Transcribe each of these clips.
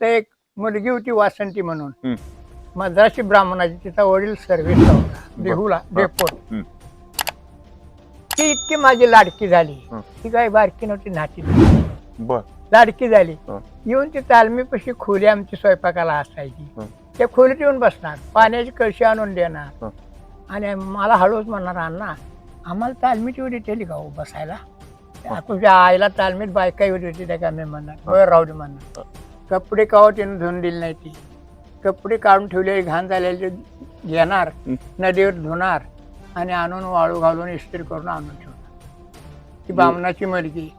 तर एक मुलगी होती वासंती म्हणून. मद्रासी ब्राह्मणाची तिचा वडील सर्व्हिस होता देहूला डेपोट. ती इतकी माझी लाडकी झाली. ती काय बारकी नव्हती नाती बर. लाडकी झाली. येऊन ती तालमीपाशी खोली आमची स्वयंपाकाला असायची. त्या खोलीत येऊन बसणार. पाण्याची कळशी आणून देणार. आणि मला हळूच म्हणणार अण्णा आम्हाला तालमीत एवढी ठेवली का हो बसायला? तुझ्या आईला तालमीत बायका एवढी होती त्या का मी म्हणणार. बरं राहू दे म्हणणार. कपडे काव तिने धुवून दिली नाही ती. कपडे काढून ठेवलेले घाण झालेले घेणार. नदीवर धुणार आणि आणून वाळू घालून इस्त्री करून आणून ठेवणार. ती बामणाची मुलगी.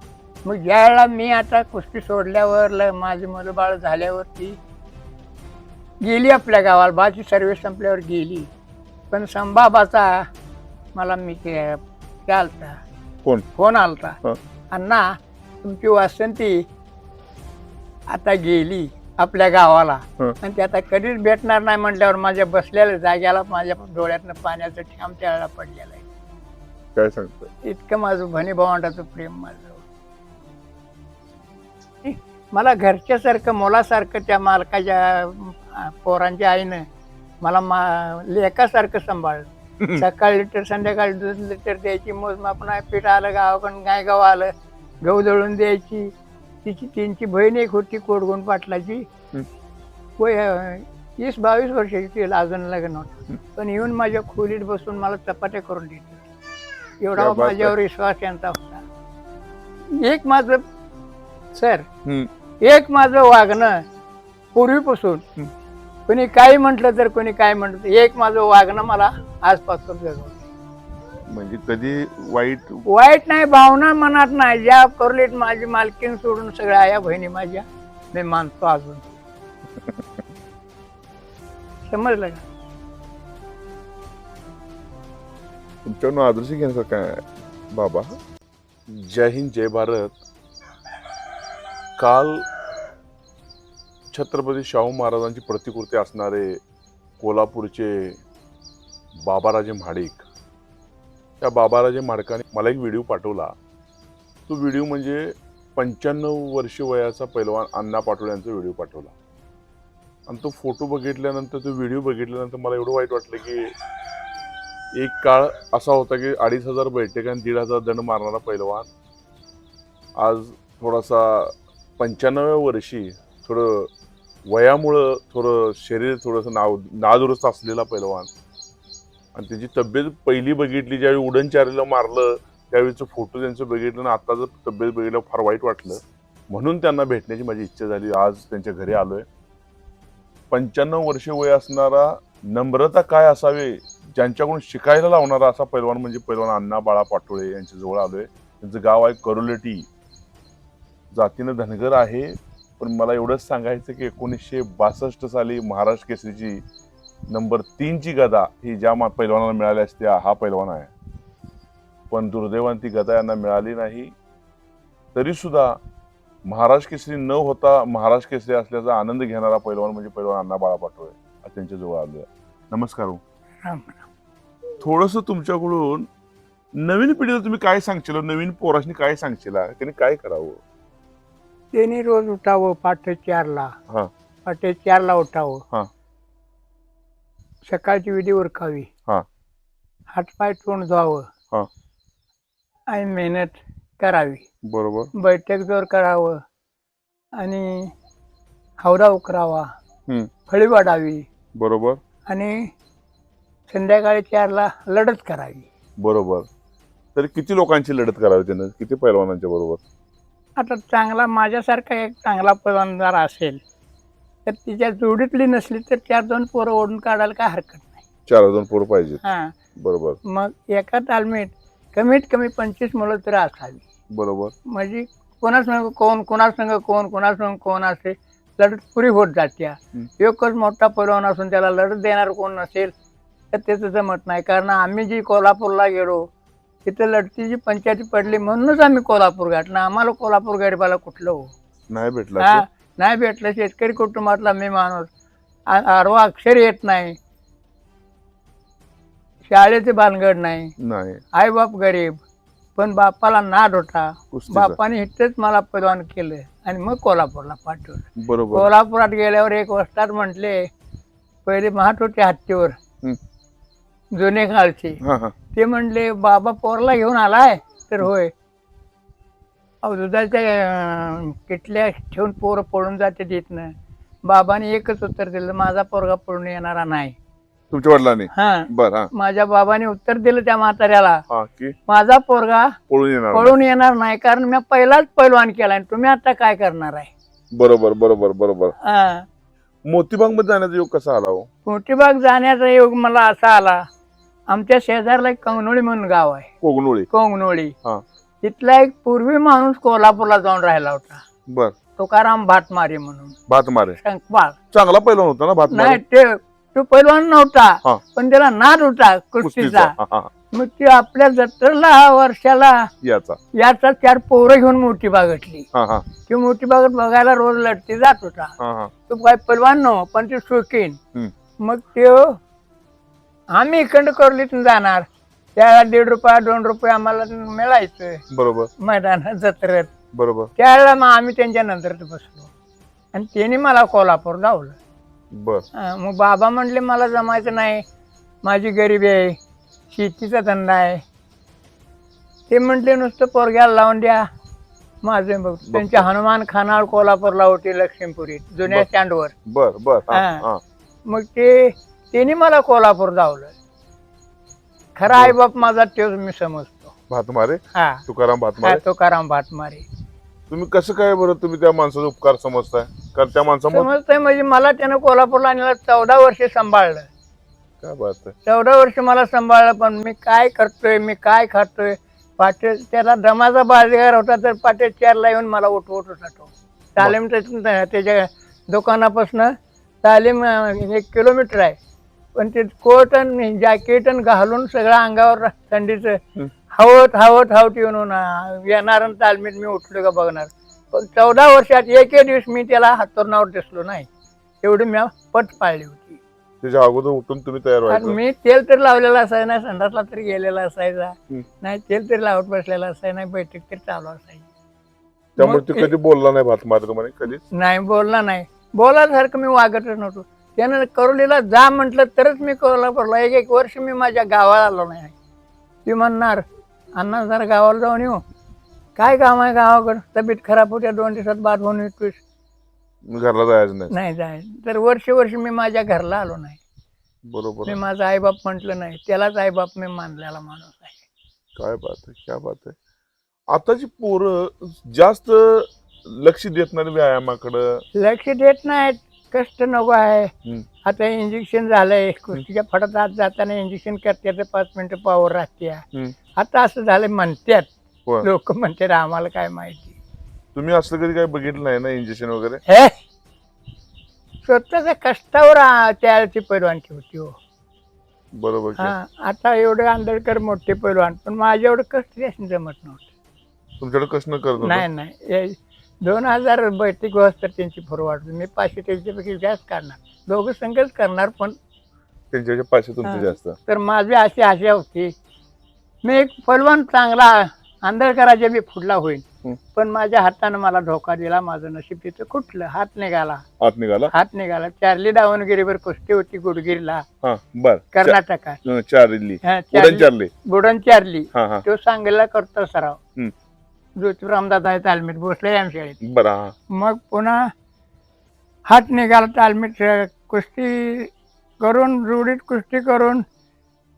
मग ज्या वेळेला मी आता कुस्ती सोडल्यावर ल- माझी मुलं बाळ झाल्यावर ती गेली आपल्या गावाला. बाची सर्व्हिस संपल्यावर गेली. पण संभाबाचा मला मी ते ते आलता. कोण? फोन आलता. अण्णा तुमची वासंती आता गेली आपल्या गावाला. हं. आणि ती आता कधीच भेटणार नाही म्हटल्यावर माझ्या बसलेल्या जाग्याला माझ्या डोळ्यातनं पाण्याचं ठ्याम त्याला पडलेलं आहे. काय सांगतोय? इतकं माझं भणी भावंडाचं प्रेम माझं. मला घरच्यासारखं मुलासारखं त्या मालकाच्या अं, पोरांच्या आईनं मला मा लेकासारखं सांभाळलं. सकाळी लिटर संध्याकाळी दूध लिटर द्यायची मोजमाप नाही पीठ आलं गावाकडून गाय गाव आलं गहू दळून द्यायची तिची त्यांची बहीण एक होती कोडगुण पाटलाची. वय वीस बावीस वर्षाची तिला अजून लग्न होतं. पण येऊन माझ्या खोलीत बसून मला चपात्या करून देत एवढा क्या. माझ्यावर विश्वास यांचा होता एक माझं सर. एक माझं वागणं पूर्वीपासून. कोणी काही म्हटलं तर कोणी काय म्हटलं एक माझं वागणं मला आजपासून जगवलं म्हणजे कधी वाईट वाईट नाही भावना मनात नाही. ज्या करलीत माझी मालकीन सोडून सगळ्या आया बहिणी माझ्या मी मानतो अजून. समजलं का? तुमच्याकडून आदर्श घेण्यासारखं काय बाबा? जय हिंद जय भारत. काल छत्रपती शाहू महाराजांची प्रतिकृती असणारे कोल्हापूरचे बाबाराजे म्हाडिक त्या बाबाराजे माडकाने मला एक व्हिडिओ पाठवला. तो व्हिडिओ म्हणजे पंच्याण्णव वर्ष वयाचा पैलवान अण्णा पाटोळे यांचा व्हिडिओ पाठवला. आणि तो फोटो बघितल्यानंतर तो व्हिडिओ बघितल्यानंतर मला एवढं वाईट वाटलं की एक काळ असा होता की अडीच हजार बैठक आणि दीड हजार दंड मारणारा पैलवान. आज थोडासा पंच्याण्णव्या वर्षी थोडं वयामुळं थोडं शरीर थोडंसं नाव नादुरुस्त असलेला पैलवान. आणि त्याची तब्येत पहिली बघितली ज्यावेळी उडण चारीला मारलं त्यावेळीचं फोटो त्यांचं बघितलं आणि आत्ताचं तब्येत बघितलं फार वाईट वाटलं. म्हणून त्यांना भेटण्याची माझी इच्छा झाली. आज त्यांच्या घरी आलोय. पंच्याण्णव वर्षे वय असणारा नम्रता काय असावे? ज्यांच्याकडून शिकायला लावणारा असा पैलवान म्हणजे पैलवान अण्णा बाळा पाटोळे यांच्या जवळ आलोय. त्यांचं गाव आहे करोलेटी. जातीनं धनगर आहे. पण मला एवढंच सांगायचं की एकोणीसशे बासष्ट साली महाराष्ट्र केसरीची नंबर तीनची गदा ही ज्या मा- पैलवानाला मिळाली असते हा पैलवान आहे. पण दुर्दैवाने ती गदा यांना मिळाली नाही. तरी सुद्धा महाराष्ट्र केसरी न होता महाराष्ट्र केसरी असल्याचा आनंद घेणारा पैलवान म्हणजे पैलवान अण्णा बाळा पाटोळे त्यांच्या जवळ नमस्कार हो. थोडस तुमच्याकडून नवीन पिढीला तुम्ही काय सांगशील? नवीन पोराशनी काय सांगशील? त्यांनी काय करावं? त्यांनी रोज उठावं पाठ चारला. हा. पाठ चारला उठावं. हा. सकाळची विधी उरकावी. हा. हातपाय तोंड धुवावं. हा. आणि मेहनत करावी. बरोबर. बैठक जोर करावं. आणि हवरा उकरावा. हम्म. फळी वाढावी. बरोबर. आणि संध्याकाळी चारला लढत करावी. बरोबर. तरी किती लोकांची लढत करावी त्यानं? किती पैलवानांच्या बरोबर? आता चांगला माझ्यासारखा एक चांगला पलवानदार असेल तर तिच्या जोडीतली नसली तर चार दोन पोरं ओढून काढायला काय हरकत नाही. चार दोन पोरं पाहिजेत. हां. बरोबर. मग एका तालमीत कमीत कमी पंचवीस मुलं तरी असावी बरोबर. म्हणजे कोणा संग कोण कोणा संग कोण कोणा संग कोण असे लढत पुरी होत जात्या. एकच मोठा पैलवान असून त्याला लढत देणार कोण नसेल तर त्याचं जमत नाही. कारण आम्ही जी कोल्हापूरला गेलो तिथं लढतीची पंचायती पडली म्हणूनच आम्ही कोल्हापूर गाठलं. आम्हाला कोल्हापूर गरीबाला कुठलं हो? नाही भेटला नाही भेटलं शेतकरी कुटुंबातला मी माणूस. आ- आडवा अक्षर येत नाही. शाळेचे भानगड नाही. नाही. आई बाप गरीब पण बापाला नाद होता. कुस्तीचा. बापाने इथेच मला पैलवान केलं आणि मग कोल्हापूरला पाठवलं. बरोबर. कोल्हापुरात गेल्यावर एक वस्तात म्हटले पहिले महाट होते हत्तीवर हं. जुने काळचे. हा हा. ते म्हणले बाबा पोरला घेऊन आलाय? तर होय. दुधाच्या किटल्या ठेवून पोरं पळून जाते तिथनं. बाबाने एकच उत्तर दिलं माझा पोरगा पळून येणारा नाही. तुमच्या वडिलांनी? हा. बर हा. माझ्या बाबाने उत्तर दिलं त्या म्हाताऱ्याला. हा की? माझा पोरगा पळून येणार नाही. पळून येणार नाही कारण मी पहिलाच पैलवान केलाय तुम्ही आता काय करणार आहे? बरोबर बरोबर बरोबर. हा. मोतीबागमध्ये जाण्याचा योग कसा आला हो? मोठीबाग जाण्याचा योग मला असा आला आमच्या शेजारला एक कंगनोळी म्हणून गाव आहे. कोगनोळी. कोंगनोळी. तिथला एक पूर्वी माणूस कोल्हापूरला जाऊन राहिला होता. बर. तुकाराम भातमारे म्हणून. भात मारे शंकपाळ चांगला पहिला होता ना भात नाही मारे ते तो पैलवान हा. नव्हता पण त्याला नाद होता कुस्तीचा. कुस्तीचा हा, हा. मग ते आपल्या जत्रेला वर्षाला याचा. याचा चार पोरं घेऊन मोठी बागटली हा हा. ती मोठी बागत बघायला रोज लढती जात होता. हा हा. तो काय पैलवान नव्ह पण ते शौकीन. हम्म. मग ते आम्ही इकडं करलीतून जाणार. त्याला दीड रुपया दोन रुपये आम्हाला मिळायचं. बरोबर. मैदानात जत्रेत. बरोबर. त्यावेळेला मग आम्ही त्यांच्या नंतरच बसलो. आणि त्यांनी मला कोल्हापूर लावलं बर. मग बाबा म्हणले मला जमायचं नाही. माझी गरिबी आहे. शेतीचा धंदा आहे. ते म्हटले नुसतं पोरग्याला लावून द्या. माझे बघ. त्यांच्या हनुमान खानावर कोल्हापूरला होती लक्ष्मीपुरीत जुन्या बर. स्टँडवर. बर बर. हा, हा. हा. मग ते त्यांनी मला कोल्हापूर लावलं खरा आई बाप माझा तेच मी समजतो. भात मारे हा. तुकाराम भात हा मारे तुकाराम भातमारे. तुम्ही कसं काय बरं तुम्ही त्या माणसाचा उपकार समजताय? कारण त्या माणसामुळे समजतंय म्हणजे मला त्यानं कोल्हापूरला आणलं चौदा वर्ष सांभाळलं. काय बात आहे. चौदा वर्ष मला सांभाळलं पण मी काय करतोय मी काय खातोय? पाटे त्याला दमाचा बाजार होता तर पाटे चारला येऊन मला उठवत होता तो. तालीम त्याच्या त्याच्या दुकानापासून तालीम अं, एक किलोमीटर आहे. पण ते कोट आणि जॅकेट आणि घालून सगळं अंगावर थंडीचं. हवत हवत हवत येऊन येणार आणि तालमीत मी उठलो का बघणार. पण चौदा वर्षात एकही दिवस मी त्याला हातोरणावर दिसलो नाही. एवढी मी पट पाळली होती. त्याच्या अगोदर उठून तुम्ही तयार आणि व्हायचं मी तेल तर लावलेलं असायचं नाही संडासला तरी गेलेला असायचा. नाही तेल तरी लावत बसलेला असायचा नाही बैठक तरी चालू असायची. त्यामुळे मग कधी बोलला नाही भात मारे तुम्हाला कधीच? नाही बोलला नाही. बोलासारखं मी वागतच नव्हतो. त्यानं करोलीला जा म्हटलं तरच मी कोल्हापूरला. एक एक वर्ष मी माझ्या गावाला आलो नाही. ती म्हणणार अण्णा जरा गावाला जाऊन येऊ. काय काम आहे गावाकडं? तब्येत खराब होत्या दोन दिवसात बाद होऊन येतोस मी घरला जायचं नाही. नाही जाय. तर वर्ष वर्ष मी माझ्या घरला आलो नाही. बरोबर मी. माझा आईबाप म्हटलं नाही. त्यालाच आईबाप मी मानलेला माणूस आहे. काय बात आहे क्या बात आहे. आताची पोरं जास्त लक्ष देत नाही व्यायामाकडं. लक्ष देत नाहीत. कष्ट नको आहे. आता इंजेक्शन झालंय. कुस्तीच्या फडात आत जाताना इंजेक्शन करते तर पाच मिनिटं पावर राहते. आता असं झालं म्हणतात. लोक म्हणतात आम्हाला काय माहिती? तुम्ही असं कधी काय बघितलं नाही ना इंजेक्शन वगैरे? हे? स्वतःच्या कष्टावर त्याची पैलवानची होती हो. बरोबर? हा आता एवढे आंबेडकर मोठे पैलवान पण माझ्या एवढं कष्ट जमत नव्हतं. तुमच्याकडे कष्ट करत नाही नाही. दोन हजार बैठक वाजता त्यांची फॉरवर्ड मी पाचशे त्यांच्यापैकी जास्त करणार. दोघं संघच करणार पण. त्यांच्यापेक्षा पाचशे तुमचे. जास्त. तर माझी अशी आशा होती. मी एक पैलवान चांगला आंधळकराच्या बी फुडला होईल. पण माझ्या हातानं मला धोका दिला. माझं नशीब तिथं कुठलं? हात निघाला. आत निघाला? हात निघाला. चार्ली दावणगिरीवर कुस्ती होती गुडगिरीला कर्नाटकात. Charlie- Budan Charlie. तो सांगलीला करतो सराव. ज्योतिरामदादा आहे तालमीत भोसले आम शाळेत बरं हा. मग पुन्हा हात निघाला तालमीत कुस्ती करून रुडीत कुस्ती करून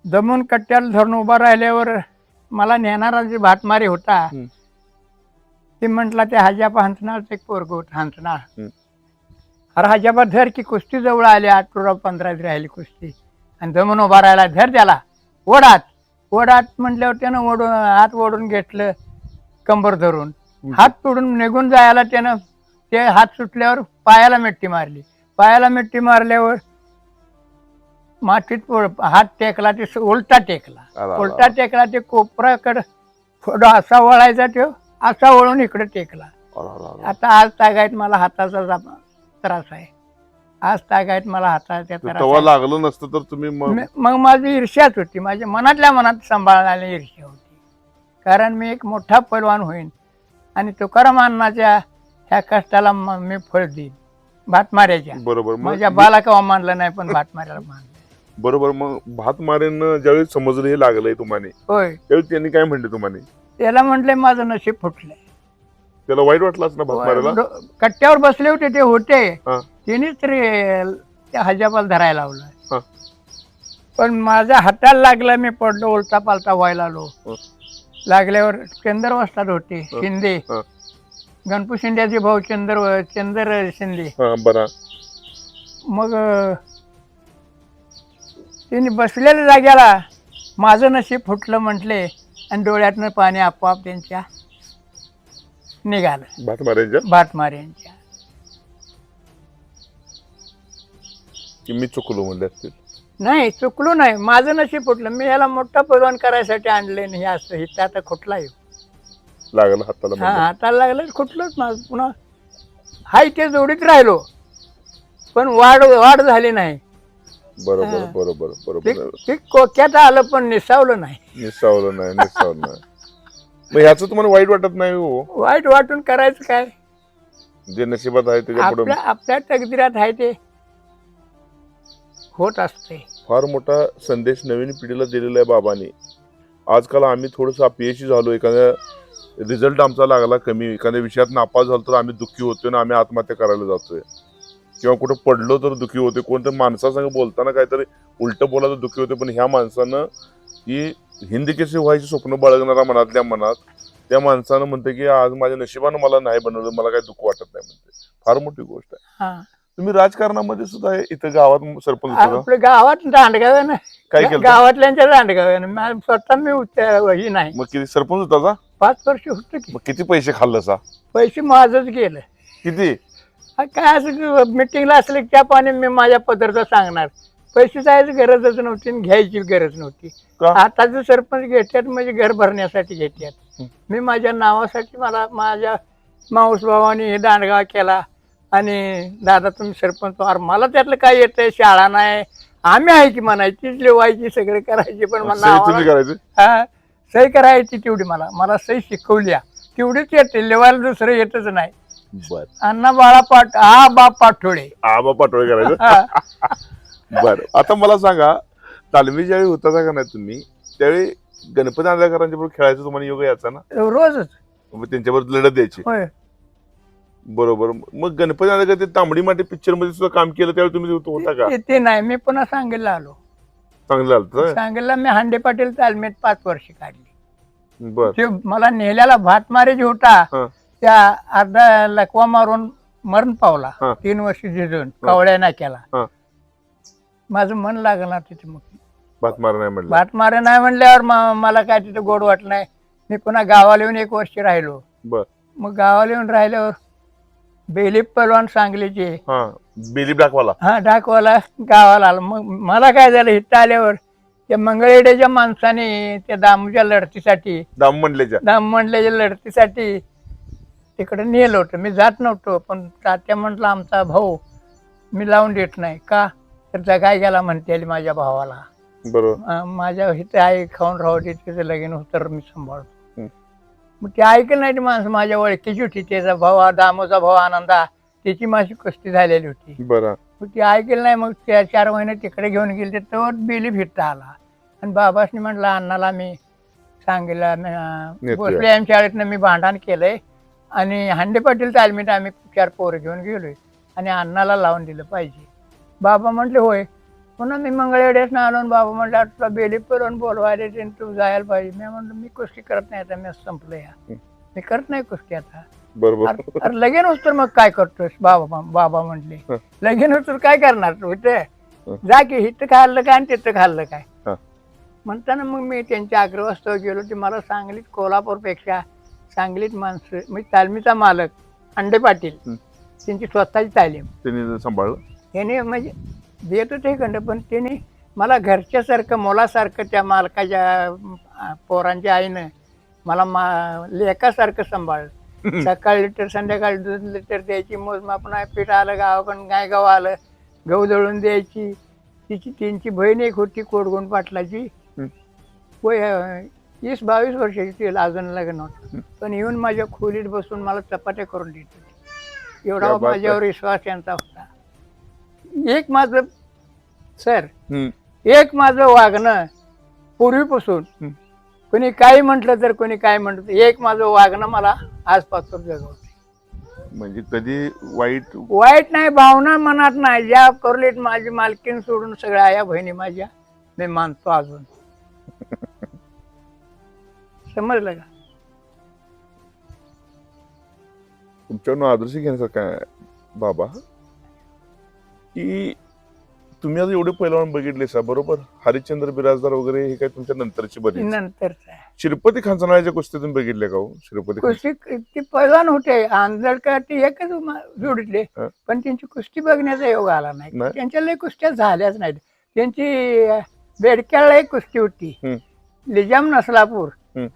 दमून कट्ट्याला धरून उभा राहिल्यावर मला नेणारा जे भातमारी होता. हं. ते म्हटला ते हजापा हंसणारच एक पोरग होत हंसणार. अरे हजापा धर की कुस्ती जवळ आली आठवडा पंधरा राहिली कुस्ती. आणि दमून उभा राहिला धर त्याला ओढात ओढात म्हटल्यावर त्यानं ओढून हात ओढून घेतलं. कंबर धरून. हात तोडून निघून जायला त्यानं ते हात सुटल्यावर पायाला मिट्टी मारली. पायाला मिट्टी मारल्यावर मातीत हात टेकला ते उलटा टेकला. उलटा टेकला ते कोपराकडं थोडं असा वळायचा तो असा वळून इकडे टेकला. आता आज तागायत मला हाताचा त्रास आहे. आज तागायत मला हाताचा त्रास. लागलं नसतं तर तुम्ही मग माझी ईर्ष्याच होती. माझ्या मनातल्या मनात सांभाळणारी ईर्ष्या होती. कारण मी एक मोठा पैलवान होईन आणि तुकाराम अण्णाच्या ह्या कष्टाला म- मी फळ देईन. भात मारायच्या. बरोबर. मग माझ्या बाला कवा मानलं नाही पण भात मारायला मानलं. बरोबर. मग भात मारेन ज्यावेळी समजलं हे लागलंय तुम्हाला होय. त्यावेळी त्यांनी काय म्हणले तुम्हाला त्याला म्हटलंय माझं नशीब फुटलंय. त्याला वाईट वाटलं ना भात मारायला? रो- कट्ट्यावर बसले होते ते होते. हा. त्यांनीच तरी त्या हजाबाला धरायला लावलं. हा. पण माझ्या हाताला लागला मी पडलो उलटा पालता व्हायला आलो हा. लागल्यावर चंदर वाजतात होते शिंदे. हा. गणपू शिंद्याचे भाऊ चंदर चंदर शिंदे. हा बरा. मग अं, त्यांनी बसलेल्या जाग्याला माझं नशीब फुटलं म्हटले आणि डोळ्यातनं पाणी आपोआप त्यांच्या निघालं. भात मारायच्या? की मी चुकलो म्हणले असतील नाही चुकलो नाही. माझं नशीब फुटलं. मी याला मोठा पैलवान करायसाठी आणले नाही असं हे आता कुठला येऊ लागलं हाताला हा म्हणलं. हाताला लागलं कुठलंच माझं पुन्हा हाय ते जोडीत राहिलो. पण वाढ वाढ झाली नाही. बरोबर हा. बरोबर बरोबर कोक्यात आलं पण निसावलं नाही. निसावलं नाही निसावलं नाही. मग ह्याचं तुम्हाला वाईट वाटत नाही हो? वाईट वाटून करायचं काय? जे नशिबात आहे त्याच्या पुढे आपल्या आपल्या तकदिरात आहे ते. होत असते. फार मोठा संदेश नवीन पिढीला दिलेला आहे बाबांनी. आजकाल आम्ही थोडंसं अपयशी झालो एखाद्या रिझल्ट आमचा लागला कमी एखाद्या विषयात नापास झालो तर आम्ही दुःखी होतोय ना आम्ही आत्महत्या करायला जातोय. किंवा कुठं पडलो तर दुःखी होते कोणत्या माणसासंग बोलताना काहीतरी उलट बोला तर दुःखी होते पण ह्या माणसानं ही हिंदी केसी व्हायची स्वप्न बाळगणारा मनातल्या मनात त्या माणसानं म्हणते की आज माझ्या नशिबानं मला नाही बनवलं मला काही दुःख वाटत नाही म्हणते फार मोठी गोष्ट आहे. तुम्ही राजकारणामध्ये सुद्धा हे इथं गावात सरपंच होता गावात दांडगाव आहे ना काय केलं गावातल्यांच्या दांडगाव आहे ना मा- स्वतः मी ही नाही. मग किती सरपंच होता का? पाच वर्ष होतं की. मग किती पैसे खाल्लं सा? पैसे माझंच गेलं. किती? हा काय असं मिटिंगला असलं की त्या पाणी मी माझ्या पदरचा सांगणार. पैसे जायची गरजच नव्हती आणि घ्यायची गरज नव्हती. का? आताचे सरपंच घेतात म्हणजे घर भरण्यासाठी घेतात. मी माझ्या नावासाठी मला माझ्या माऊस भावाने हे दांडगाव केला. आणि दादा तुम्ही सरपंच. अरे मला त्यातलं काय येतंय? शाळा नाही. आम्ही आहे की म्हणायची लिवायची सगळे करायचे. पण मला सही करायचे? हा सही करायची तेवढी मला. मला सही शिकवल्या तेवढीच येते. लिवायला दुसरं येतच नाही. बर. अण्णा बाळा पाट हा बाप पाठोळे आबा पाटोळे करायचं? हा. बर. आता मला सांगा तालमी ज्यावेळी होता का नाही तुम्ही त्यावेळी गणपती आंधळकरांच्या बरोबर खेळायचं तुम्हाला योग यायचा ना? रोजच. मग त्यांच्याबरोबर लढत द्यायची. होय. बरोबर. मग गणपती आंधळकर ते तांबडी माटी पिक्चरमध्ये सुद्धा काम केलं त्यावेळी तुम्ही तिथं होता का? ते- ते नाही मी पुन्हा सांगलीला आलो. चांगलं झालं सांगलीला मी हांडे पाटील तालमीत पाच वर्ष काढली. बर. ते मला नेल्याला भात मारायची होता हा. त्या अर्धा लकवा मारून मरण पावला हा. तीन वर्ष झिजून कवड्या नाही केला. हा. माझं मन लागणार तिथे मग. भात मार नाही म्हणलं. भात मारे नाही म्हणल्यावर म- मला काय तिथं गोड वाटलं नाही. मी पुन्हा गावाला येऊन एक वर्ष राहिलो. बर. मग गावाला येऊन राहिल्यावर बेलीप पलवान सांगलीचे. हा बेली ब्लॅकवाला हा डाकवाला गावाला आला. मग मला काय झालं इथं आल्यावर त्या मंगळवेड्याच्या माणसाने त्या दामूच्या लढतीसाठी दाम म्हणल्याच्या दाम म्हणल्याच्या लढतीसाठी तिकडे नेलं होतं. मी जात नव्हतो पण तात्या म्हटलं आमचा भाऊ मी लावून देत नाही. का? तर जगाय गेला म्हणते आली माझ्या भावाला. बरोबर. अं, माझ्या इथे आई खाऊन राहू दे तिचं लगीन होतं मी सांभाळतो. मग ते ऐकलं नाही ती माणसं माझ्या ओळखीची होती त्याचा भाऊ दामोचा भाऊ आनंदा त्याची माझी कुस्ती झालेली होती. बरं. मग ती ऐकलं नाही मग त्या चार महिने तिकडे घेऊन गेले तर बेली फिरता आला. आणि बाबासनी म्हटलं अण्णाला मी सांगितलं. भोसले यांच्या शाळेतनं मी भांडण केलंय आणि हांडे पाटील तालमीत आम्ही चार पोरं घेऊन गेलोय आणि अण्णाला लावून दिलं पाहिजे. बाबा म्हटले होय. पुन्हा मी मंगळवेड्यास आलो आणि बाबा म्हटलं तुला बेली करून बोलवायला ते तू जायला पाहिजे. मी म्हणलं मी कुस्ती करत नाही आता मी संपलं या. मी करत नाही कुस्ती आता. बरोबर. अरे लगीन होत तर मग काय करतोस बाबा बाबा म्हटले. लगीन होत तर काय करणार तू इथे. जा की इथं खाल्लं काय आणि तिथं खाल्लं काय. म्हणताना मग मी त्यांच्या अग्रवास्तव गेलो. ते मला सांगलीत कोल्हापूरपेक्षा सांगलीत माणसं मी तालमीचा मालक अंडे पाटील. त्यांची स्वतःची तालीम. त्यांनी सांभाळलं? त्याने म्हणजे देत होते खंड पण त्याने मला घरच्यासारखं मुलासारखं त्या मालकाच्या पोरांच्या आईनं मला मा लेकासारखं सांभाळलं. सकाळी लिटर संध्याकाळी दोन लिटर द्यायची मोजमाप नाही पीठ आलं गावाकडून गाय गहू आलं गहू दळून द्यायची. तिची त्यांची बहीण एक होती कोडगुण पाटलाची. हं. वय अं, वीस बावीस वर्षाची तिला अजून लग्न होतं. पण येऊन माझ्या खोलीत बसून मला चपात्या करून देत होती. एवढा क्या माझ्यावर विश्वास त्यांचा होता. एक माझं सर. एक माझं वागणं पूर्वीपासून. कोणी काही म्हटलं तर कोणी काय म्हटलं तर एक माझं वागणं मला आजपासून जगवतं. म्हणजे कधी वाईट वाईट नाही भावना मनात नाही. ज्या करलेत माझी मालकीन सोडून सगळ्या आया बहिणी माझ्या मी मानतो अजून. समजलं का? तुमच्याकडून आदर्श घेण्यासारखं काय बाबा? की तुम्ही आता एवढे पैलवान बघितले सा बरोबर हरिश्चंद्र बिराजदार वगैरे हे काय तुमच्या नंतरची बरी नंतरच आहे श्रीपती खानसनाच्या कुस्ती तुम्ही बघितल्या का हो श्रीपती कुस्ती ती पैलवान होते आंधळकर ती एकच हं. पण त्यांची कुस्ती बघण्याचा योग आला नाही? त्यांच्या लय कुस्त्या झाल्याच नाहीत त्यांची बेडक्याला एक कुस्ती होती. लिजाम नसलापूर.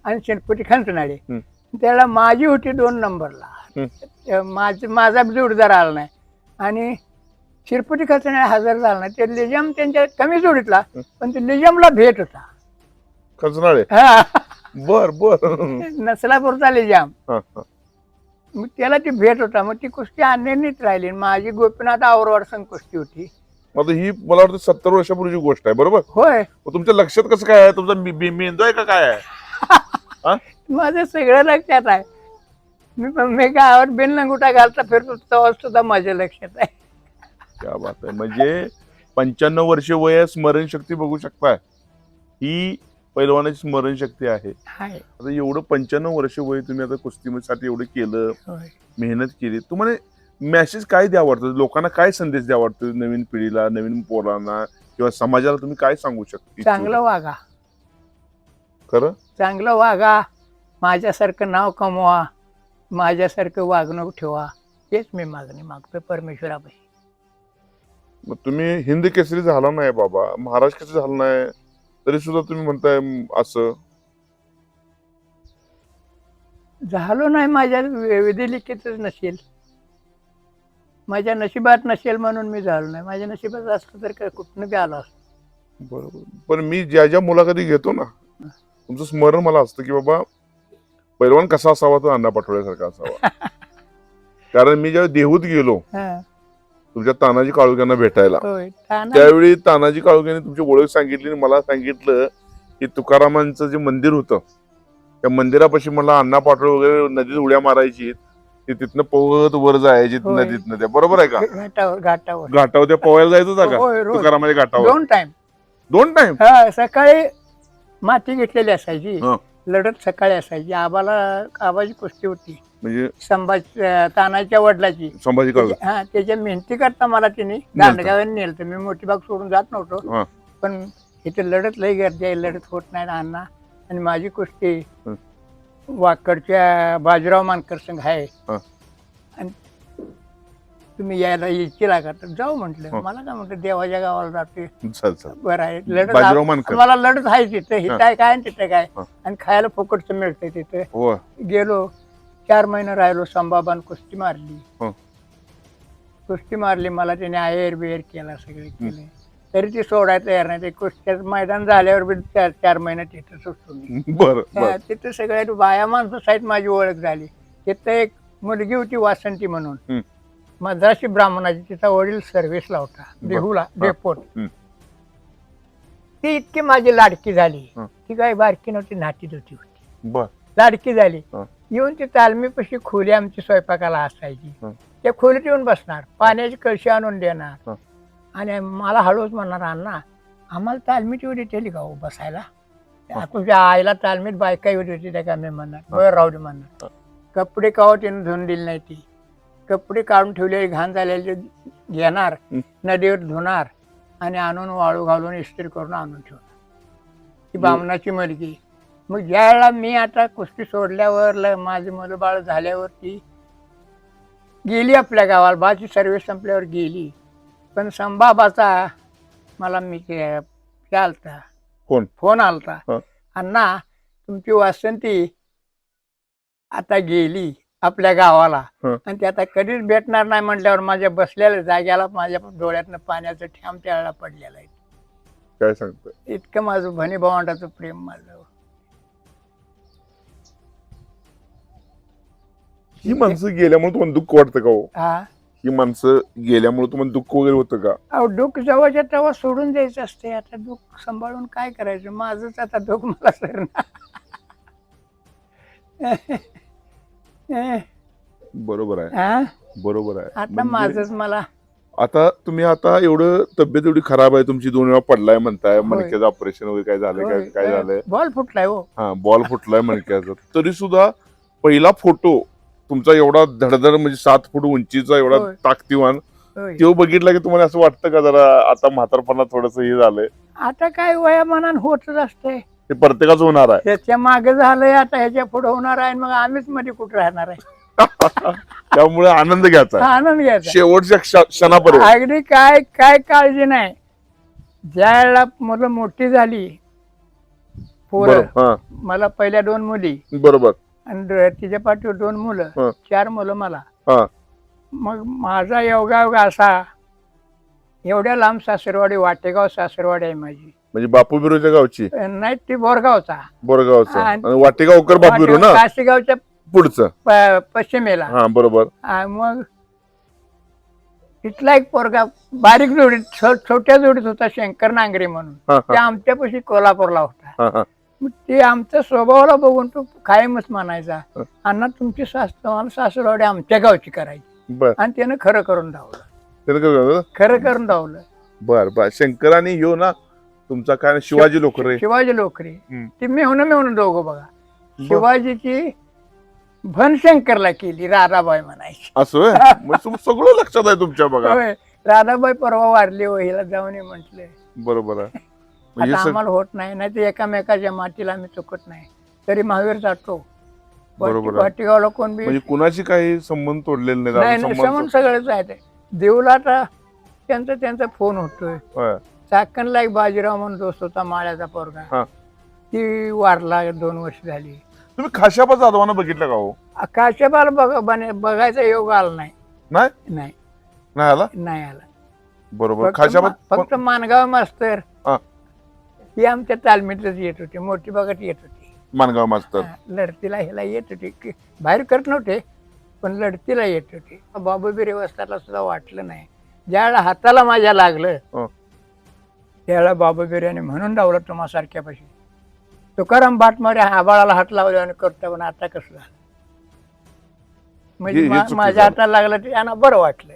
आणि खंचनाडे हं. त्याला माझी होती दोन नंबरला माझ जोडीदार आला नाही आणि शिरपती खंचनाडे हजर झाला नाही. ते लिजाम त्यांच्या कमी जोडीतला. पण ते लिजामला भेट होता. खंचनाळे हा. बर बर. नसलापूरचा लिजाम. मग त्याला ती भेट होता. मग ती कुस्ती अनेकनीच राहिली. माझी गोपीनाथ आवरवाड संघ कुस्ती होती. आता ही मला वाटतं सत्तर वर्षापूर्वीची गोष्ट आहे बरोबर? होय. मग तुमच्या लक्षात कसं काय आहे? तुमचा मे- मे- मेंदू आहे का काय आहे? हा? माझं सगळं लक्षात आहे. मी मी गावात बिन लंगुटा घालता फिरतो तेव्हा सुद्धा माझ्या लक्षात आहे. क्या बात आहे म्हणजे पंच्याण्णव वर्ष वय स्मरणशक्ती बघू शकताय ही पैलवानाची स्मरणशक्ती आहे. आहे. आता एवढं पंच्याण्णव वर्ष वय तुम्ही आता कुस्तीसाठी एवढं केलं होय. मेहनत केली तुम्हाला मेसेज काय द्या वाटतं? लोकांना काय संदेश द्या वाटतो नवीन पिढीला नवीन पोरांना किंवा समाजाला तुम्ही काय सांगू शकता? चांगलं वागा. खरं? चांगलं वागा. माझ्यासारखं नाव कमवा. माझ्यासारखं वागणूक ठेवा. हेच मी मागणी मागतो परमेश्वरापाशी. मग तुम्ही हिंद केसरी झाला नाही बाबा महाराष्ट्र केसरी झाला नाही तरी सुद्धा तुम्ही म्हणताय असं. झालो नाही माझ्या विधिलिखितच नसेल. माझ्या नशिबात नसेल म्हणून मी झालो नाही. माझ्या नशिबात असतं तर काय कुठनं बी आलो असतो. बरोबर. पण मी ज्या ज्या मुलाखती घेतो ना तुमचं स्मरण मला असतं की बाबा पैलवान कसा असावा तो अण्णा पाठवल्यासारखा असावा. कारण मी जेव्हा देहूत गेलो तुमच्या तानाजी काळुक्यांना भेटायला. होय त्यावेळी तानाजी काळुक्याने तुमची ओळख सांगितली आणि मला सांगितलं की तुकारामांचं जे मंदिर होतं त्या मंदिरापाशी मला अण्णा पाटोळे वगैरे नदीत उड्या मारायची ते तिथनं पोहत वर जायची होय. नदीतनं त्या बरोबर आहे का? घाटावर घाटावर. घाटावर त्या पोहायला जायचं होता का? होय, रोज. तुकारामाच्या घाटावर. दोन टाइम दोन टाइम हा सकाळी माती घेतलेली असायची. हा. लढत सकाळी असायची. आबाला आबाची कुस्ती होती. म्हणजे संभाजी तानाच्या वडिलाची. संभाजी काळुके हा त्याच्या मेहनती करता मला तिने दांडगावाने नेलं मी मोठी बाग सोडून जात नव्हतो. हा. पण इथे लढत लई गर्दी आहे लढत होत नाही अण्णा आणि माझी कुस्ती हं. वाकडच्या बाजीराव मानकर संघ आहे. हा. आणि तुम्ही यायला इच्छिला का? तर जाऊ म्हटलं. मला काय म्हटलं देवाच्या गावाला जाते. चल चल. बरं आहे. लढत बाजीराव आ- मानकर. मला लढत आहे तिथं. हा. आहे काय आणि तिथं काय? हा. आणि खायला फुकटचं मिळतंय तिथं. हो गेलो. चार महिने राहिलो संबाबान कुस्ती मारली. हं. कुस्ती मारली मला त्याने आयर बियर केला सगळे केले. तरी ती सोडायला तयार नाही. ते कुस्त्याचं मैदान झाल्यावर बी चार चार महिने तिथं सुटतो मी बर बर. तिथं सगळ्यात बाया माणसं साईड माझी ओळख झाली. तिथं एक मुलगी होती वासंती म्हणून. मद्रासी ब्राह्मणाची तिचा वडील सर्व्हिसला होता देहूला डेपोट हं. ती इतकी माझी लाडकी झाली. हं. ती काय बारकी नव्हती नाती होती होती. बर. लाडकी झाली. हं. येऊन ती तालमीपाशी खोली आमची स्वयंपाकाला असायची. हं. त्या खोलीत येऊन बसणार. पाण्याची कळशी आणून देणार. हं. आणि मला हळूच म्हणणार अण्णा आम्हाला तालमीची एवढी ठेली का हो बसायला? तुझ्या आईला तालमीत बायका एवढी होती त्या का मी म्हणणार. बरं राहू दे म्हणणार. कपडे काव तिने धुवून दिली नाही ती. कपडे काढून ठेवलेले घाण झालेले घेणार हं. नदीवर धुणार आणि आणून वाळू घालून इस्त्री करून आणून ठेवणार. ती बामणाची मुलगी. मग ज्या वेळेला मी आता कुस्ती सोडल्यावर ल- माझी मुलं बाळ झाल्यावर ती गेली आपल्या गावाला. बाची सर्व्हिस संपल्यावर गेली. पण संभाबाचा मला मी आलता कोण? फोन आलता. अण्णा तुमची वासंती आता गेली आपल्या गावाला. आणि ती आता कधीच भेटणार नाही म्हटल्यावर माझ्या बसलेल्या जाग्याला माझ्या डोळ्यातनं पाण्याचं ठ्याम त्यावेळेला पडलेलं आहे. काय सांगतोय? इतकं माझं भनी भावंडाचं प्रेम माझं. ही माणसं गेल्यामुळे तुम्हाला दुःख वाटतं का हो? हा? ही माणसं गेल्यामुळे तुम्हाला दुःख वगैरे होतं का? अहो दुःख जवळच्या तेव्हा सोडून द्यायचं असते आता दुःख सांभाळून काय करायचं? माझंच आता दुःख मला सर बरोबर आहे. बरोबर आहे. आता म्हणजे माझंच मला. आता तुम्ही आता एवढं तब्येत एवढी खराब आहे तुमची दोन वेळा पडलाय म्हणताय मणक्याचं ऑपरेशन वगैरे काय झालंय काय काय झालंय? बॉल फुटलाय हो. हा बॉल फुटलाय मणक्याचा. तरी सुद्धा पहिला फोटो तुमचा एवढा धडधड म्हणजे सात फूट उंचीचा एवढा होय. ताकदीवान. तो बघितला की तुम्हाला असं वाटतं का जरा आता म्हातारपणा थोडस हे झालंय? आता काय वयामानान होतच असते ते प्रत्येकाचं होणार आहे. त्याच्यामागे झालंय आता ह्याच्या पुढे होणार आहे मग आम्हीच मध्ये कुठे राहणार आहे? त्यामुळे आनंद घ्यायचा आहे. हा, आनंद घ्यायचा शेवटच्या क्ष- क्षणापर्यंत. अगदी काय काय काळजी नाही. ज्या वेळेला मुलं मोठी झाली पोरं बरोबर हा. मला पहिल्या दोन मुली. बरोबर. आणि तिच्या पाठीवर दोन मुलं. चार मुलं मला. हा. मग माझा योगायोग असा एवढ्या लांब सासरवाडी वाटेगाव सासरवाडी आहे माझी. म्हणजे बापू बिरोच्या गावची? नाही ती बोरगावचा. बोरगावचं. आणि- वाटेगावकर बापू बिरो ना? काशीगावच्या पुढचं. प- पश्चिमेला. हा बरोबर. आ, मग तिथला एक पोरगा बारीक जोडीत छो- छोट्या जोडीत होता शंकर नांगरे म्हणून. हा ते आमच्यापाशी कोल्हापूरला होता. हा हा. मग ते आमच्या स्वभावाला बघून तो कायमच म्हणायचा हं. अण्णा तुमची सास तुम्हाला सासूरवाडी आमच्या गावची करायची. बर. आणि त्यानं खरं करून धावलं. काय झालं? खरं करून धावलं. बर बर. शंकर आणि ह्यो ना तुमचा काय शिवाजी लोकरे शिवाजी लोकरी हं. ती मेहून मेहून दोघं बघा. शिवाजीची भनशंकरला केली राधाबाई म्हणायची. असं होय? तुम- सगळं लक्षात आहे तुमच्या बघा. होय. राधाबाई परवा वारली हो हिला जाऊन म्हटले. बरोबर आहे. आता सग- आम्हाला होत नाही नाही तर एकामेकाच्या मातीला आम्ही चुकत नाही. तरी महावीर जातो. बरोबर आहे. कोण बी म्हणजे कुणाशी काही संबंध तोडलेले नाही संबंध सगळंच आहे ते देऊला आता त्यांचा त्यांचा फोन होतोय. होय. चाकणला एक बाजीराव म्हणून दोस्त होता माळ्याचा पोरगा. हा. ती वारला दोन वर्ष झाली. तुम्ही खाशाबा जाधवांना बघितलं का हो? काशेबाला बघ बने- बघायचा योग आला नाही. नाही? नाही. नाही आला? नाही आला. बरोबर. फक्त खाशाबा मा- फक्त मानगाव मास्तर. हा. आमच्या तालमीतच येत होती मोठी बघत येत होती. मानगाव मास्तर. हा, लढतीला ह्याला येत होती. की बाहेर करत नव्हते पण लढतीला येत होती. बाबू बिरे वस्ताला सुद्धा वाटलं नाही. ज्यावेळेला हाताला माझ्या लागलं हं. त्यावेळेला बाबू बिर्याणी म्हणून डावलं तुम्हासारख्यापाशी. तुकाराम भाटमारे आबाळाला हात लावले आणि करतो पण आता कसं झालं? म्हणजे हे मा- चुकीचं माझ्या झालं. हाताला लागलं ते यांना बरं वाटलं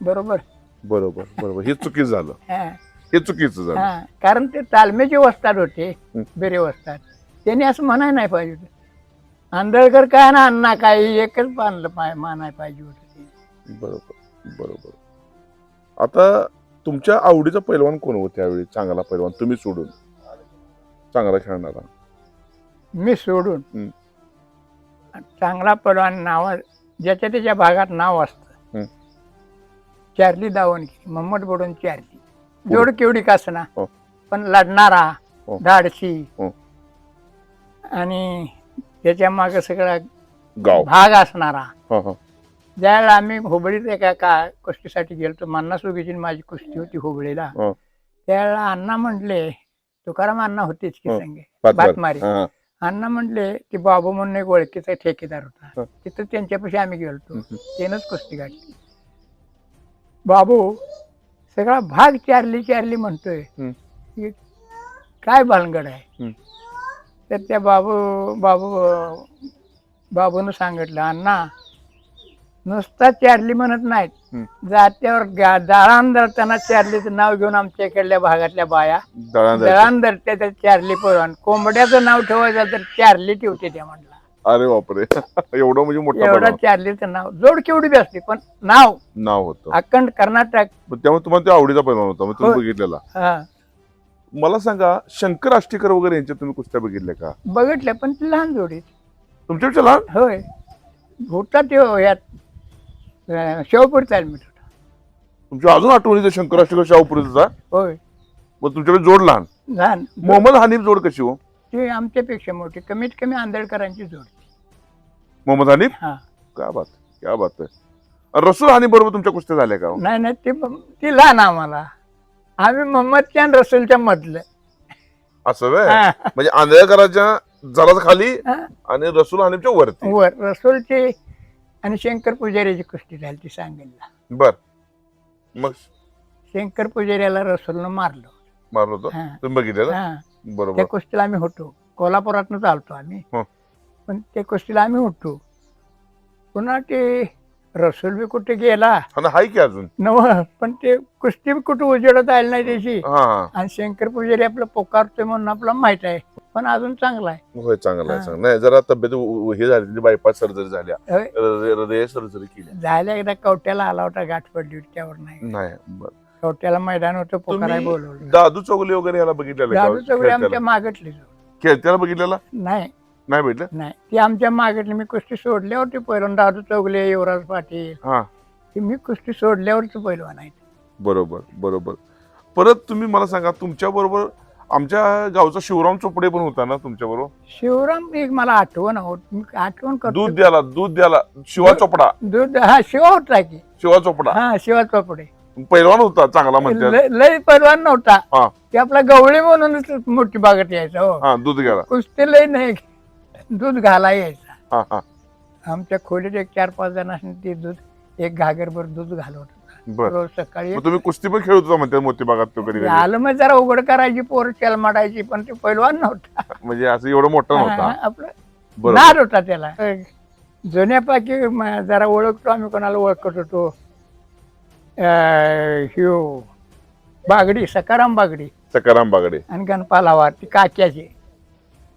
बरोबर? बरोबर बरोबर. हे चुकीचं झालं. हा. हे चुकीचं झालं हा कारण ते तालमेचे वस्ताद होते. बेरे वस्ताद त्यांनी असं म्हणाय नाही पाहिजे होतं. आंधळकर काय ना अण्णा काय एकच मानलं पाय मानाय पाहिजे होतं ते. बरोबर बरोबर आता तुमच्या आवडीचा पैलवान कोण होता त्यावेळी चांगला पैलवान तुम्ही सोडून चांगला खेळणारा मी सोडून हं. चांगला परवान नाव ज्याच्या त्याच्या भागात नाव असतं हं. चार्ली दावणगी मोहम्मद बोडून चार्ली जोड केवढी कासना हो. पण लढणारा हो. धाडसी हो. आणि त्याच्यामागे सगळा गाव भाग असणारा हा हा ज्यावेळेला आम्ही हुबळीत एका का कुस्तीसाठी गेलतो मन्ना सुगीची माझी कुस्ती होती हुबळीला हो. त्यावेळेला अण्णा म्हटले तुकाराम अण्णा होतेच की हो. संगे बातमार. बातमारी. हा, हा. अण्णा म्हणले की बाबू म्हणून एक ओळखीचा ठेकेदार होता हं. तिथं त्यांच्यापाशी आम्ही गेलतो हं. त्यानंच कुस्ती काढली बाबू सगळा भाग चारली चारली म्हणतोय हं. की काय भानगड आहे हं. तर त्या बाबू बाबू बाबून सांगितलं अण्णा नुसता चारली म्हणत नाहीत. जात्यावर दळण दळताना चारलीचं नाव घेऊन आमच्या इकडल्या भागातल्या बाया दळते तर चारली पळवण कोंबड्याचं नाव ठेवायचं तर चारली ठेवते त्या म्हणला अरे बापरे. एवढं म्हणजे मोठा एवढं. चारलीचं नाव. जोड केवढी बी असते पण नाव. नाव होतं. अखंड कर्नाटक. त्यामुळे तुम्हाला ते आवडीचा पैलवान होता मग तुम्ही हो. बघितलेला. हा. मला सांगा शंकर आष्टीकर वगैरे यांच्या तुम्ही कुस्त्या बघितल्या का? बघितलं पण ती लहान जोडी. तुमच्यापेक्षा लहान? होय. होता तो यात अं, शेवपूर तालमीत होता. तुमच्या अजून आठवणीचा शंकर आष्टीकर शाहूपुरीचा? होय. मग तुमच्याकडे जोड लहान. लहान. मोहम्मद हनीफ जोड कशी हो? ती आमच्यापेक्षा मोठी कमीत कमी आंधळकरांची जोड. मोहम्मद हनीफ? हा. क्या बात क्या बात आहे आणि रसूल हनीफ बरोबर तुमच्या कुस्त्या झाल्या का हो? नाही नाही ती ती लहान आम्हाला. आम्ही मोहम्मदच्या आणि रसूलच्या मधलं. असं व्हय? हा. म्हणजे आंधळेकरांच्या जरा खाली हा, आणि रसूल हानीमच्या वरती. वर रसोलचे आणि शंकर पुजाऱ्याची कुस्ती झाली ती सांगेलला बर. मग? शंकर पुजाऱ्याला रसोलनं मारलं. मारलं होतं? हा, तुम्ही बघितलं ना हा. त्या बरोबर. कुस्तीला आम्ही होतो. कोल्हापुरातनं चालतो आम्ही. हं. पण त्या कुस्तीला आम्ही होतो पुन्हा ते रसोल बी कुठे गेला? आणि हाय की अजून. नव पण ते कुस्ती बी कुठे उजेडत आली नाही त्याची? हा हा. आणि शंकर पुजारी आपलं पोकारतोय म्हणून आपलं माहीत आहे पण अजून चांगला आहे. होय चांगलं आहे हा. चांगलं. नाही जरा तब्येत उ- उ- हे झाली बायपास सर्जरी झाल्या होय. हृदय हृदय सर्जरी केली. झाल्या एकदा कवट्याला आला होता गाठ पडली होती त्यावर नाही. नाही बर. कवट्याला मैदान होतं पोकाराय तुम्ही बोलवलं. दादू चौगले वगैरे याला बघितलेलं का? दादू चौगडे आमच्या मागटली खेळत्याला बघितलेला? नाही. नाही भेटलं? नाही. ती आमच्या मागटली मी कुस्ती सोडल्यावरती पहिलं दादू चौगले युवराज पाटील. हा. ती मी कुस्ती सोडल्यावरच पहिलवान आहे बरोबर बरोबर. परत तुम्ही मला सांगा तुमच्या बरोबर आमच्या गावचा शिवराम चोपडे पण होता ना तुमच्या बरोबर? शिवराम एक मला आठवण आहोत मी आठवण करतो. दूध द्याला दूध द्याला शिवा चोपडा. दूध हा शिवा होता की. शिवा चोपडा. हा शिवा चोपडे. पैलवान होता चांगला म्हणतात. लय लय पैलवान नव्हता. हा. ते आपला गवळी म्हणूनच मोठी बागत यायचा हो. हा दूध घ्याला कुस्ती लय नाही. दूध घाला यायचा. हा हा. आमच्या खोलीत एक चार पाच जण असणे ते दूध एक घागरभर दूध घालवत होता. बर. रोज सकाळी मग तुम्ही कुस्ती पण खेळत होता म्हणतात मोती बागात तो कधी कधी. आलं मग जरा उघड करायची पोर माडायची पण ते पैलवान नव्हता. म्हणजे असं एवढं मोठं हा, नव्हता आपलं बरोबर. नाद होता त्याला. जुन्यापैकी म- जरा ओळखतो आम्ही कोणाला ओळखत होतो. अं, ह्यो बागडी सकाराम बागडी. सकाराम बागडे. आणि गणपालावार ती काक्याची.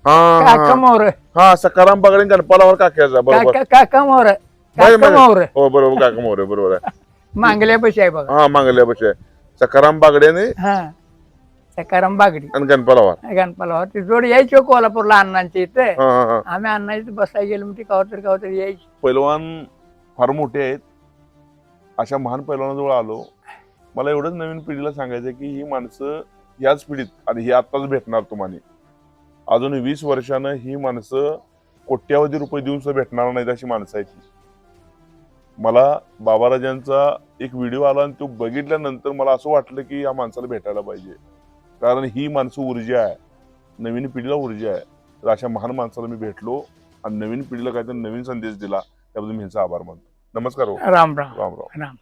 हा काका हा. मोर. हा सकाराम बागडे गणपालावर काक्याचा बरोबर. काका काका मोर. माहिती- काका माहिती. मोर. हो बरोबर काका मोरे बरोबर आहे. मांगल्यापाशी आहे बघा. हा मागल्या आहे. सकाराम बागडे आणि हा. सकाराम बागडी. आणि गणपालावर गणपालावार ती जोड यायची हो कोल्हापूरला अण्णांच्या इथे. हा हा हा. आम्ही अण्णांच्या बसायला गेलो मग ती कावतरी कावतरी यायची. पैलवान फार मोठे आहेत. अशा महान पैलवानाजवळ आलो. मला एवढंच नवीन पिढीला सांगायचं की ही माणसं याच पिढीत आणि ही आत्ताच भेटणार तुम्हाला. अजून वीस वर्षानं ही माणसं कोट्यावधी रुपये देऊन सुद्धा भेटणार नाहीत अशी माणसं आहेत. मला बाबाराजांचा एक व्हिडिओ आला आणि तो बघितल्यानंतर मला असं वाटलं की या माणसाला भेटायला पाहिजे. कारण ही माणसं ऊर्जा आहे. नवीन पिढीला ऊर्जा आहे. तर अशा महान माणसाला मी भेटलो आणि नवीन पिढीला काहीतरी नवीन संदेश दिला. त्याबद्दल मी ह्यांचा आभार मानतो. नमस्कार हो. राम राम. राम राम. राम.